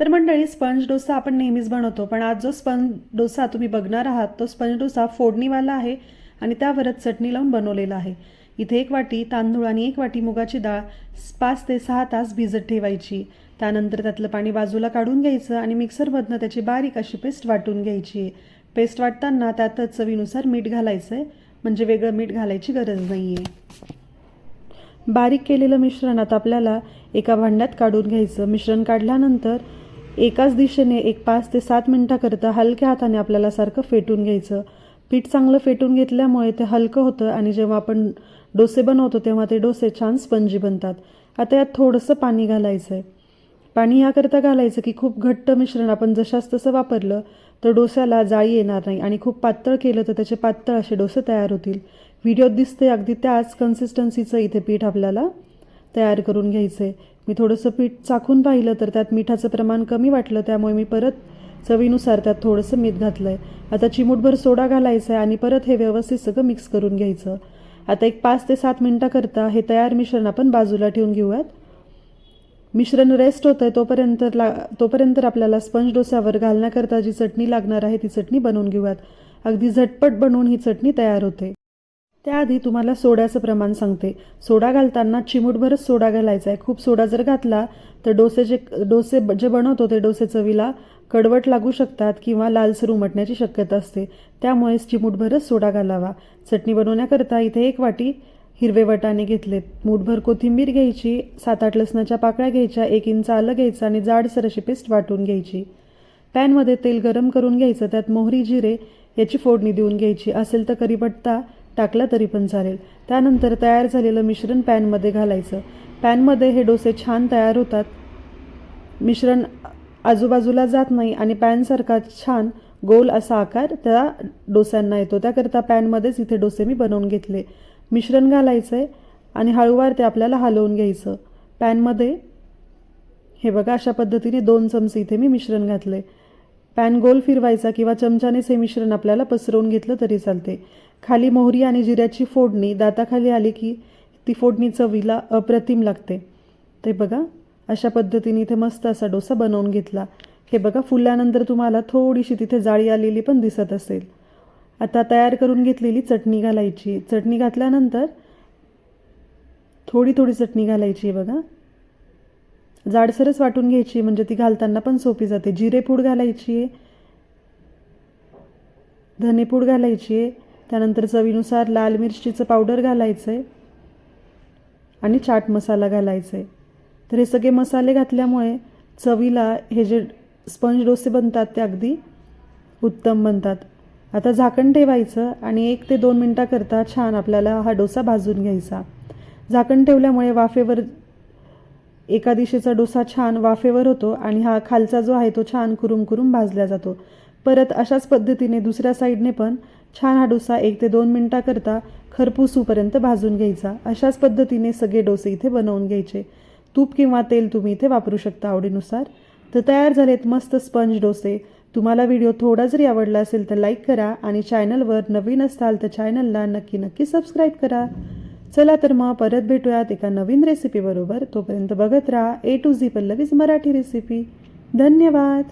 तर मंडळी स्पंज डोसा आपण नेहमीच बनवतो पण आज जो स्पंज डोसा तुम्ही बघणार आहात तो स्पंज डोसा फोडणीवाला आहे आणि त्यावरच चटणी लावून बनवलेला आहे. इथे एक वाटी तांदूळ आणि एक वाटी मुगाची डाळ पाच ते सहा तास भिजत ठेवायची. त्यानंतर त्यातलं पाणी बाजूला काढून घ्यायचं आणि मिक्सरमधनं त्याची बारीक अशी पेस्ट वाटून घ्यायची. पेस्ट वाटताना त्यातच चवीनुसार मीठ घालायचं आहे म्हणजे वेगळं मीठ घालायची गरज नाही आहे बारीक केलेलं मिश्रण आता आपल्याला एका भांड्यात काढून घ्यायचं. मिश्रण काढल्यानंतर एकाच दिशेने एक पाच ते सात मिनटाकरता हलक्या हाताने आपल्याला सारखं फेटून घ्यायचं. पीठ चांगलं फेटून घेतल्यामुळे ते हलकं होतं आणि जेव्हा आपण डोसे बनवतो तेव्हा ते डोसे छान स्पंजी बनतात. आता यात थोडंसं पाणी घालायचं आहे पाणी याकरता घालायचं की खूप घट्ट मिश्रण आपण जशास तसं वापरलं तर डोस्याला जाळी येणार नाही आणि खूप पातळ केलं तर त्याचे पातळ असे डोसे तयार होतील. व्हिडिओत दिसते अगदी त्याच कन्सिस्टन्सीचं इथे पीठ आपल्याला तयार करून घ्यायचे. मी थोडंसं पीठ चाखून पाहिलं तर त्यात मिठाचं प्रमाण कमी वाटलं त्यामुळे मी परत चवीनुसार त्यात थोडंसं मीठ घातलं आहे आता चिमूटभर सोडा घालायचा आहे आणि परत हे व्यवस्थित सगळं मिक्स करून घ्यायचं. आता एक पाच ते सात मिनटाकरता हे तयार मिश्रण आपण बाजूला ठेवून घेऊयात. मिश्रण रेस्ट होतं आहे तोपर्यंत ला तोपर्यंत आपल्याला स्पंज डोस्यावर घालण्याकरता जी चटणी लागणार आहे ती चटणी बनवून घेऊयात. अगदी झटपट बनवून ही चटणी तयार होते. त्याआधी तुम्हाला सोड्याचं प्रमाण सांगते. सोडा घालताना चिमूटभरच सोडा घालायचा आहे. खूप सोडा जर घातला तर डोसे जे डोसे जे बनवतो ते डोसे चवीला कडवट लागू शकतात किंवा लालसर उमटण्याची शक्यता असते. त्यामुळेच चिमूटभरच सोडा घालावा. चटणी बनवण्याकरता इथे एक वाटी हिरवे वटाणे घेतलेत. मूठभर कोथिंबीर घ्यायची सात आठ लसणाच्या पाकळ्या घ्यायच्या एक इंच आलं घ्यायचं आणि जाडसर अशी पेस्ट वाटून घ्यायची. पॅनमध्ये तेल गरम करून घ्यायचं त्यात मोहरी जिरे याची फोडणी देऊन घ्यायची. असेल तर करीपत्ता टाकला तरी पण चालेल. त्यानंतर तयार झालेलं मिश्रण पॅनमध्ये घालायचं. पॅनमध्ये हे डोसे छान तयार होतात. मिश्रण आजूबाजूला जात नाही आणि पॅनसारखा छान गोल असा आकार त्या डोस्यांना येतो. त्याकरता पॅनमध्येच इथे डोसे मी बनवून घेतले. मिश्रण घालायचं आहे आणि हळूवार ते आपल्याला हलवून घ्यायचं. पॅनमध्ये हे बघा अशा पद्धतीने दोन चमचे इथे मी मिश्रण घातले पॅन गोल फिरवायचा किंवा चमच्याने हे मिश्रण आपल्याला पसरवून घेतलं तरी चालते. खाली मोहरी आणि जिऱ्याची फोडणी दाताखाली आली की ती फोडणी चवीला अप्रतिम लागते. ते बघा अशा पद्धतीने इथे मस्त असा डोसा बनवून घेतला. हे बघा फुलल्यानंतर तुम्हाला थोडीशी तिथे जाळी आलेली पण दिसत असेल. आता तयार करून घेतलेली चटणी घालायची. चटणी घातल्यानंतर थोडी थोडी चटणी घालायची बघा. जाडसरच वाटून घ्यायची म्हणजे ती घालताना पण सोपी जाते. जिरेपूड घालायची आहे धनेपूड घालायची आहे त्यानंतर चवीनुसार लाल मिरचीचं पावडर घालायचं आहे आणि चाट मसाला घालायचा आहे तर हे सगळे मसाले घातल्यामुळे चवीला हे जे स्पंज डोसे बनतात ते अगदी उत्तम बनतात. आता झाकण ठेवायचं आणि एक ते दोन मिनटाकरता छान आपल्याला हा डोसा भाजून घ्यायचा. झाकण ठेवल्यामुळे वाफेवर एका दिशेचा डोसा छान वाफेवर होतो आणि हा खालचा जो आहे तो छान कुरुम कुरुम भाजला जातो. परत अशाच पद्धतीने दुसऱ्या साईडने पण छान हा डोसा एक ते दोन मिनटाकरता खरपूसूपर्यंत भाजून घ्यायचा. अशाच पद्धतीने सगळे डोसे इथे बनवून घ्यायचे. तूप किंवा तेल तुम्ही इथे वापरू शकता आवडीनुसार. तर तयार झालेत मस्त स्पंज डोसे. तुम्हाला व्हिडिओ थोडा जरी आवडला असेल तर लाईक करा आणि चॅनलवर नवीन असाल तर चॅनलला नक्की नक्की सबस्क्राईब करा. चला तर मग परत भेटूयात एका नवीन रेसिपीबरोबर तोपर्यंत बघत राहा A to Z Pallavi's Marathi recipe धन्यवाद.